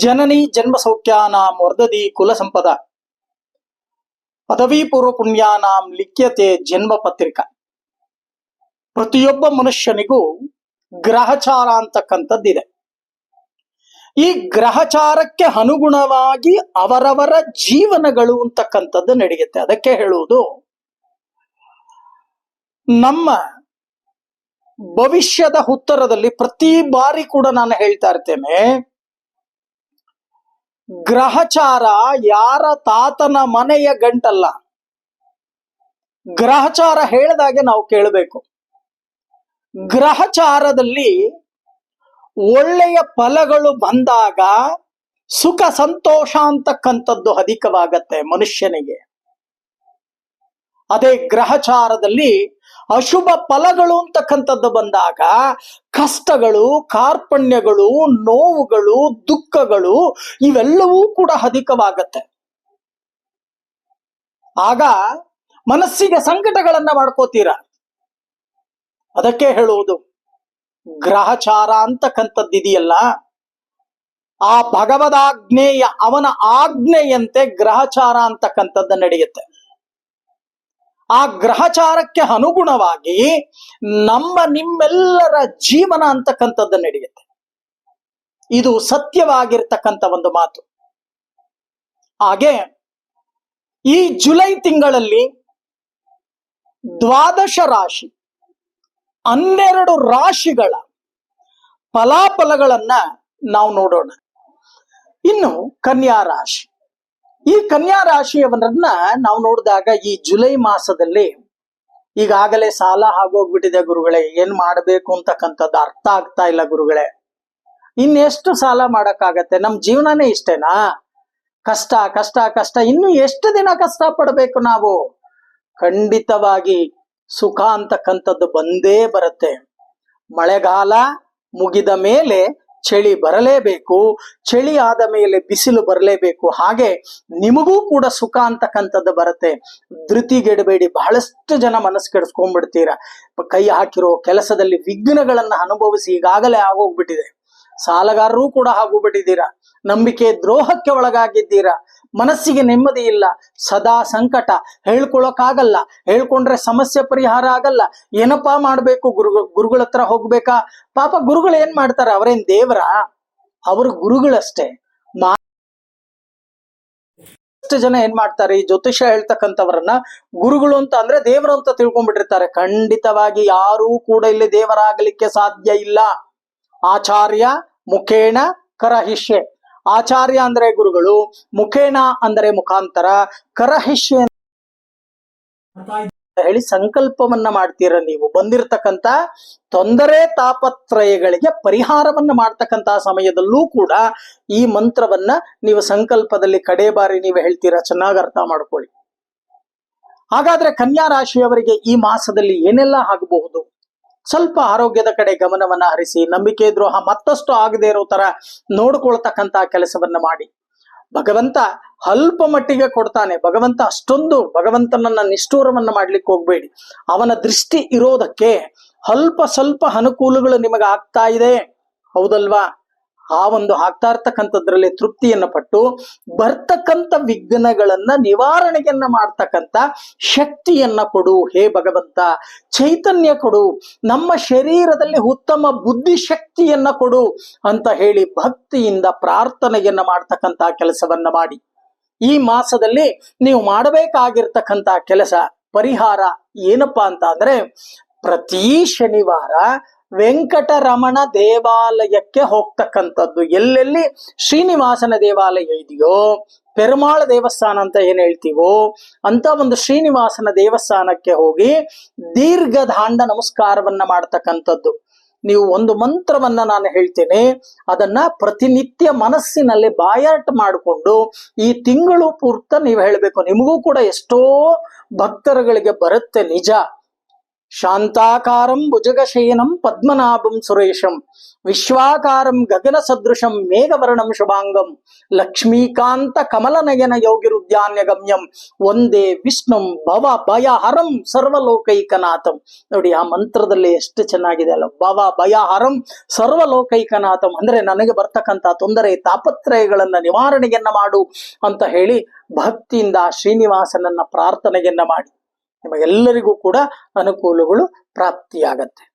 ಜನನಿ ಜನ್ಮ ಸೌಖ್ಯಾನಾಂ ವರ್ಧದಿ ಕುಲ ಸಂಪದ. ಪದವಿ ಪೂರ್ವ ಪುಣ್ಯಾನಾಂ ಲಿಖ್ಯತೆ ಜನ್ಮ ಪತ್ರಿಕಾ. ಪ್ರತಿಯೊಬ್ಬ ಮನುಷ್ಯನಿಗೂ ಗ್ರಹಚಾರ ಅಂತಕ್ಕಂಥದ್ದಿದೆ. ಈ ಗ್ರಹಚಾರಕ್ಕೆ ಅನುಗುಣವಾಗಿ ಅವರವರ ಜೀವನಗಳು ಅಂತಕ್ಕಂಥದ್ದು ನಡೆಯುತ್ತೆ. ಅದಕ್ಕೆ ಹೇಳುವುದು ನಮ್ಮ ಭವಿಷ್ಯದ ಉತ್ತರದಲ್ಲಿ ಪ್ರತಿ ಬಾರಿ ಕೂಡ ನಾನು ಹೇಳ್ತಾ ಇರ್ತೇನೆ ಗ್ರಹಚಾರ ಯಾರ ತಾತನ ಮನೆಯ ಗಂಟಲ್ಲ. ಗ್ರಹಚಾರ ಹೇಳಿದಾಗೆ ನಾವು ಕೇಳಬೇಕು. ಗ್ರಹಚಾರದಲ್ಲಿ ಒಳ್ಳೆಯ ಫಲಗಳು ಬಂದಾಗ ಸುಖ ಸಂತೋಷ ಅಂತಕ್ಕಂಥದ್ದು ಅಧಿಕವಾಗತ್ತೆ ಮನುಷ್ಯನಿಗೆ. ಅದೇ ಗ್ರಹಚಾರದಲ್ಲಿ ಅಶುಭ ಫಲಗಳು ಅಂತಕ್ಕಂಥದ್ದು ಬಂದಾಗ ಕಷ್ಟಗಳು, ಕಾರ್ಪಣ್ಯಗಳು, ನೋವುಗಳು, ದುಃಖಗಳು ಇವೆಲ್ಲವೂ ಕೂಡ ಅಧಿಕವಾಗತ್ತೆ. ಆಗ ಮನಸ್ಸಿಗೆ ಸಂಕಟಗಳನ್ನ ಮಾಡ್ಕೋತೀರ? ಅದಕ್ಕೆ ಹೇಳುವುದು, ಗ್ರಹಚಾರ ಅಂತಕ್ಕಂಥದ್ದಿದೆಯಲ್ಲ ಆ ಭಗವದಾಜ್ಞೆಯ ಅವನ ಆಜ್ಞೆಯಂತೆ ಗ್ರಹಚಾರ ಅಂತಕ್ಕಂಥದ್ದು ನಡೆಯುತ್ತೆ. ಆ ಗ್ರಹಚಾರಕ್ಕೆ ಅನುಗುಣವಾಗಿ ನಮ್ಮ ನಿಮ್ಮೆಲ್ಲರ ಜೀವನ ಅಂತಕ್ಕಂಥದ್ದು ನಡೆಯುತ್ತೆ. ಇದು ಸತ್ಯವಾಗಿರ್ತಕ್ಕಂಥ ಒಂದು ಮಾತು. ಹಾಗೆ ಈ ಜುಲೈ ತಿಂಗಳಲ್ಲಿ ದ್ವಾದಶ ರಾಶಿ ಹನ್ನೆರಡು ರಾಶಿಗಳ ಫಲಾಫಲಗಳನ್ನ ನಾವು ನೋಡೋಣ. ಇನ್ನು ಕನ್ಯಾ ರಾಶಿ. ಈ ಕನ್ಯಾ ರಾಶಿಯವರನ್ನ ನಾವು ನೋಡಿದಾಗ ಈ ಜುಲೈ ಮಾಸದಲ್ಲಿ ಈಗಾಗಲೇ ಸಾಲ ಆಗೋಗ್ಬಿಟ್ಟಿದೆ ಗುರುಗಳೇ. ಏನ್ ಮಾಡಬೇಕು ಅಂತಕ್ಕಂಥದ್ದು ಅರ್ಥ ಆಗ್ತಾ ಇಲ್ಲ ಗುರುಗಳೇ. ಇನ್ನೆಷ್ಟು ಸಾಲ ಮಾಡಕ್ಕಾಗತ್ತೆ? ನಮ್ ಜೀವನನೇ ಇಷ್ಟೇನಾ? ಕಷ್ಟ ಕಷ್ಟ ಕಷ್ಟ. ಇನ್ನು ಎಷ್ಟು ದಿನ ಕಷ್ಟ ಪಡಬೇಕು ನಾವು? ಖಂಡಿತವಾಗಿ ಸುಖ ಅಂತಕ್ಕಂಥದ್ದು ಬಂದೇ ಬರುತ್ತೆ. ಮಳೆಗಾಲ ಮುಗಿದ ಮೇಲೆ ಚಳಿ ಬರಲೇಬೇಕು, ಚಳಿ ಆದ ಮೇಲೆ ಬಿಸಿಲು ಬರಲೇಬೇಕು. ಹಾಗೆ ನಿಮಗೂ ಕೂಡ ಸುಖ ಅಂತಕ್ಕಂಥದ್ದು ಬರುತ್ತೆ. ಧೃತಿಗೆಡಬೇಡಿ, ಬಹಳಷ್ಟು ಜನ ಮನಸ್ಸು ಕೆಡಿಸ್ಕೊಂಡ್ಬಿಡ್ತೀರ. ಕೈ ಹಾಕಿರೋ ಕೆಲಸದಲ್ಲಿ ವಿಘ್ನಗಳನ್ನ ಅನುಭವಿಸಿ ಈಗಾಗಲೇ ಆಗೋಗ್ಬಿಟ್ಟಿದೆ. ಸಾಲಗಾರರು ಕೂಡ ಆಗೋಗ್ಬಿಟ್ಟಿದ್ದೀರಾ. ನಂಬಿಕೆ ದ್ರೋಹಕ್ಕೆ ಒಳಗಾಗಿದ್ದೀರಾ. ಮನಸ್ಸಿಗೆ ನೆಮ್ಮದಿ ಇಲ್ಲ. ಸದಾ ಸಂಕಟ. ಹೇಳ್ಕೊಳಕ್ಕಾಗಲ್ಲ. ಹೇಳ್ಕೊಂಡ್ರೆ ಸಮಸ್ಯೆ ಪರಿಹಾರ ಆಗಲ್ಲ. ಏನಪ್ಪಾ ಮಾಡ್ಬೇಕು ಗುರು ಗುರುಗಳ ಹತ್ರ ಹೋಗ್ಬೇಕಾ? ಪಾಪ ಗುರುಗಳು ಏನ್ ಮಾಡ್ತಾರ? ಅವರೇನ್ ದೇವರ? ಅವ್ರ ಗುರುಗಳಷ್ಟೇ. ಮಾಷ್ಟು ಜನ ಏನ್ ಮಾಡ್ತಾರೆ? ಈ ಜ್ಯೋತಿಷ ಹೇಳ್ತಕ್ಕಂಥವ್ರನ್ನ ಗುರುಗಳು ಅಂತ ಅಂದ್ರೆ ದೇವರು ಅಂತ ತಿಳ್ಕೊಂಡ್ಬಿಟ್ಟಿರ್ತಾರೆ. ಖಂಡಿತವಾಗಿ ಯಾರೂ ಕೂಡ ಇಲ್ಲಿ ದೇವರಾಗಲಿಕ್ಕೆ ಸಾಧ್ಯ ಇಲ್ಲ. ಆಚಾರ್ಯ ಮುಖೇಣ ಕರಹಿಷ್ಯೆ. ಆಚಾರ್ಯ ಅಂದ್ರೆ ಗುರುಗಳು, ಮುಖೇನ ಅಂದರೆ ಮುಖಾಂತರ, ಕರಹಿಷ್ಯ ಹೇಳಿ ಸಂಕಲ್ಪವನ್ನ ಮಾಡ್ತೀರ ನೀವು. ಬಂದಿರತಕ್ಕಂತ ತೊಂದರೆ ತಾಪತ್ರಯಗಳಿಗೆ ಪರಿಹಾರವನ್ನ ಮಾಡ್ತಕ್ಕಂತ ಸಮಯದಲ್ಲೂ ಕೂಡ ಈ ಮಂತ್ರವನ್ನ ನೀವು ಸಂಕಲ್ಪದಲ್ಲಿ ಕಡೆ ಬಾರಿ ನೀವು ಹೇಳ್ತೀರಾ, ಚೆನ್ನಾಗಿ ಅರ್ಥ ಮಾಡ್ಕೊಳ್ಳಿ. ಹಾಗಾದ್ರೆ ಕನ್ಯಾ ರಾಶಿಯವರಿಗೆ ಈ ಮಾಸದಲ್ಲಿ ಏನೆಲ್ಲ ಆಗಬಹುದು? ಸ್ವಲ್ಪ ಆರೋಗ್ಯದ ಕಡೆ ಗಮನವನ್ನ ಹರಿಸಿ, ನಂಬಿಕೆ ದ್ರೋಹ ಮತ್ತಷ್ಟು ಆಗದೆ ಇರೋ ತರ ನೋಡ್ಕೊಳ್ತಕ್ಕಂತ ಕೆಲಸವನ್ನ ಮಾಡಿ. ಭಗವಂತ ಅಲ್ಪ ಮಟ್ಟಿಗೆ ಕೊಡ್ತಾನೆ. ಭಗವಂತ ಅಷ್ಟೊಂದು ಭಗವಂತನನ್ನ ನಿಷ್ಠೂರವನ್ನ ಮಾಡ್ಲಿಕ್ಕೆ ಹೋಗ್ಬೇಡಿ. ಅವನ ದೃಷ್ಟಿ ಇರೋದಕ್ಕೆ ಅಲ್ಪ ಸ್ವಲ್ಪ ಅನುಕೂಲಗಳು ನಿಮಗೆ ಆಗ್ತಾ ಇದೆ. ಹೌದಲ್ವಾ? ಆ ಒಂದು ಆಗ್ತಾ ಇರ್ತಕ್ಕಂಥದ್ರಲ್ಲಿ ತೃಪ್ತಿಯನ್ನ ಪಟ್ಟು ಬರ್ತಕ್ಕಂಥ ವಿಘ್ನಗಳನ್ನ ನಿವಾರಣೆಯನ್ನ ಮಾಡ್ತಕ್ಕಂಥ ಶಕ್ತಿಯನ್ನ ಕೊಡು. ಹೇ ಭಗವಂತ, ಚೈತನ್ಯ ಕೊಡು. ನಮ್ಮ ಶರೀರದಲ್ಲಿ ಉತ್ತಮ ಬುದ್ಧಿ ಶಕ್ತಿಯನ್ನ ಕೊಡು ಅಂತ ಹೇಳಿ ಭಕ್ತಿಯಿಂದ ಪ್ರಾರ್ಥನೆಯನ್ನ ಮಾಡ್ತಕ್ಕಂಥ ಕೆಲಸವನ್ನ ಮಾಡಿ. ಈ ಮಾಸದಲ್ಲಿ ನೀವು ಮಾಡಬೇಕಾಗಿರ್ತಕ್ಕಂಥ ಕೆಲಸ, ಪರಿಹಾರ ಏನಪ್ಪಾ ಅಂತ ಅಂದ್ರೆ ಪ್ರತಿ ಶನಿವಾರ ವೆಂಕಟರಮಣ ದೇವಾಲಯಕ್ಕೆ ಹೋಗ್ತಕ್ಕಂಥದ್ದು. ಎಲ್ಲೆಲ್ಲಿ ಶ್ರೀನಿವಾಸನ ದೇವಾಲಯ ಇದೆಯೋ, ಪೆರುಮಾಳ ದೇವಸ್ಥಾನ ಅಂತ ಏನ್ ಹೇಳ್ತೀವೋ, ಅಂತ ಒಂದು ಶ್ರೀನಿವಾಸನ ದೇವಸ್ಥಾನಕ್ಕೆ ಹೋಗಿ ದೀರ್ಘದಾಂಡ ನಮಸ್ಕಾರವನ್ನ ಮಾಡ್ತಕ್ಕಂಥದ್ದು. ನೀವು ಒಂದು ಮಂತ್ರವನ್ನ ನಾನು ಹೇಳ್ತೇನೆ, ಅದನ್ನ ಪ್ರತಿನಿತ್ಯ ಮನಸ್ಸಿನಲ್ಲಿ ಬಾಯಾಟ ಮಾಡಿಕೊಂಡು ಈ ತಿಂಗಳು ಪೂರ್ತ ನೀವು ಹೇಳಬೇಕು, ನಿಮಗೂ ಕೂಡ ಎಷ್ಟೋ ಭಕ್ತರುಗಳಿಗೆ ಬರುತ್ತೆ ನಿಜ. ಶಾಂತಾಕಾರಂ ಭುಜಗಶಯನಂ ಪದ್ಮನಾಭಂ ಸುರೇಶಂ, ವಿಶ್ವಾಕಾರಂ ಗಗನ ಸದೃಶಂ ಮೇಘವರ್ಣಂ ಶುಭಾಂಗಂ, ಲಕ್ಷ್ಮೀಕಾಂತ ಕಮಲನಯನ ಯೋಗಿರುದ್ಯಾನ್ಯ ಗಮ್ಯಂ ಒಂದೇ ವಿಷ್ಣುಂ ಭವ ಭಯ ಹರಂ ಸರ್ವಲೋಕೈಕನಾಥಂ. ನೋಡಿ ಆ ಮಂತ್ರದಲ್ಲಿ ಎಷ್ಟು ಚೆನ್ನಾಗಿದೆ ಅಲ್ಲ ಭವ ಭಯ ಹರಂ ಸರ್ವಲೋಕೈಕನಾಥಂ. ಅಂದ್ರೆ ನನಗೆ ಬರ್ತಕ್ಕಂಥ ತೊಂದರೆ, ತಾಪತ್ರಯಗಳನ್ನ ನಿವಾರಣೆಯನ್ನ ಮಾಡು ಅಂತ ಹೇಳಿ ಭಕ್ತಿಯಿಂದ ಶ್ರೀನಿವಾಸನನ್ನ ಪ್ರಾರ್ಥನೆಯನ್ನ ಮಾಡಿ. ನಿಮಗೆಲ್ಲರಿಗೂ ಕೂಡ ಅನುಕೂಲಗಳು ಪ್ರಾಪ್ತಿಯಾಗತ್ತೆ.